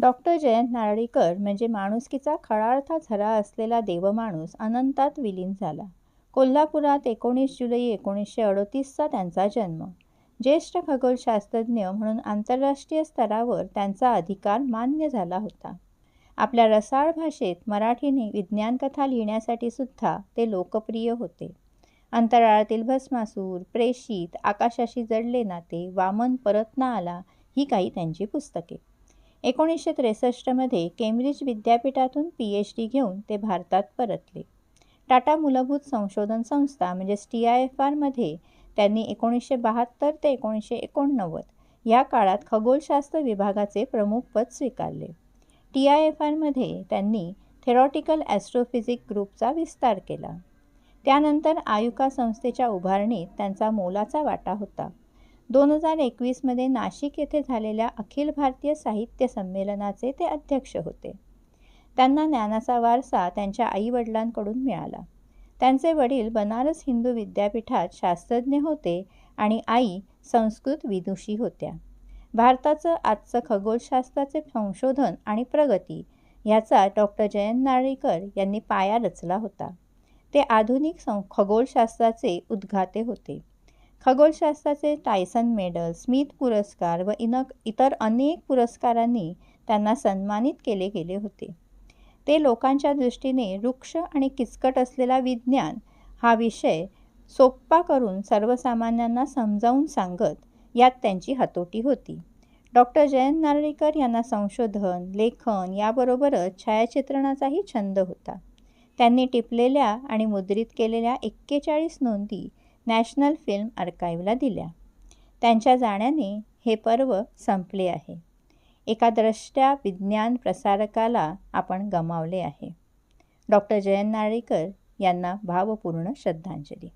Doctor Jayant Narlikar म्हणजे माणुसकीचा खळाळथा झरा असलेला देवमाणूस अनंतात विलीन झाला. कोल्हापुरात एकोणीस जुलै एकोणीसशे अडतीसचा त्यांचा जन्म. ज्येष्ठ खगोलशास्त्रज्ञ म्हणून आंतरराष्ट्रीय स्तरावर त्यांचा अधिकार मान्य झाला होता. आपल्या रसाळ भाषेत मराठीने विज्ञानकथा लिहिण्यासाठी सुद्धा ते लोकप्रिय होते. अंतराळातील भस्मासूर प्रेषित आकाशाशी जडले नाते वामन परत ना आला ही काही त्यांची पुस्तके. एकोणीसशे त्रेसष्टमध्ये केम्ब्रिज विद्यापीठातून पी एच डी घेऊन ते भारतात परतले. टाटा मूलभूत संशोधन संस्था म्हणजेच टी आय एफ आरमध्ये त्यांनी एकोणीसशे बहात्तर ते एकोणीसशे एकोणनव्वद या काळात खगोलशास्त्र विभागाचे प्रमुख पद स्वीकारले. टी आय एफ आरमध्ये त्यांनी थेरॉटिकल ॲस्ट्रोफिजिक ग्रुपचा विस्तार केला. त्यानंतर आयुका संस्थेच्या उभारणीत त्यांचा मोलाचा वाटा होता. दोन हजार एकवीसमध्ये नाशिक येथे झालेल्या अखिल भारतीय साहित्य संमेलनाचे ते अध्यक्ष होते. त्यांना ज्ञानाचा वारसा त्यांच्या आईवडिलांकडून मिळाला. त्यांचे वडील बनारस हिंदू विद्यापीठात शास्त्रज्ञ होते आणि आई संस्कृत विदुषी होत्या. भारताचं आजचं खगोलशास्त्राचे संशोधन आणि प्रगती ह्याचा डॉक्टर जयंत नारळीकर यांनी पाया रचला होता. ते आधुनिक सं खगोलशास्त्राचे उद्घाते होते. खगोलशास्त्राचे टायसन मेडल स्मिथ पुरस्कार व इनक इतर अनेक पुरस्कारांनी त्यांना सन्मानित केले गेले होते. ते लोकांच्या दृष्टीने वृक्ष आणि किचकट असलेला विज्ञान हा विषय सोप्पा करून सर्वसामान्यांना समजावून सांगत यात त्यांची हातोटी होती. डॉक्टर जयंत नारळीकर यांना संशोधन लेखन याबरोबरच छायाचित्रणाचाही छंद होता. त्यांनी टिपलेल्या आणि मुद्रित केलेल्या एक्केचाळीस नोंदी नॅशनल फिल्म आर्काईव्हला दिल्या. त्यांच्या जाण्याने हे पर्व संपले आहे. एका द्रष्ट्या विज्ञान प्रसारकाला आपण गमावले आहे. डॉक्टर जयन नारळीकर यांना भावपूर्ण श्रद्धांजली.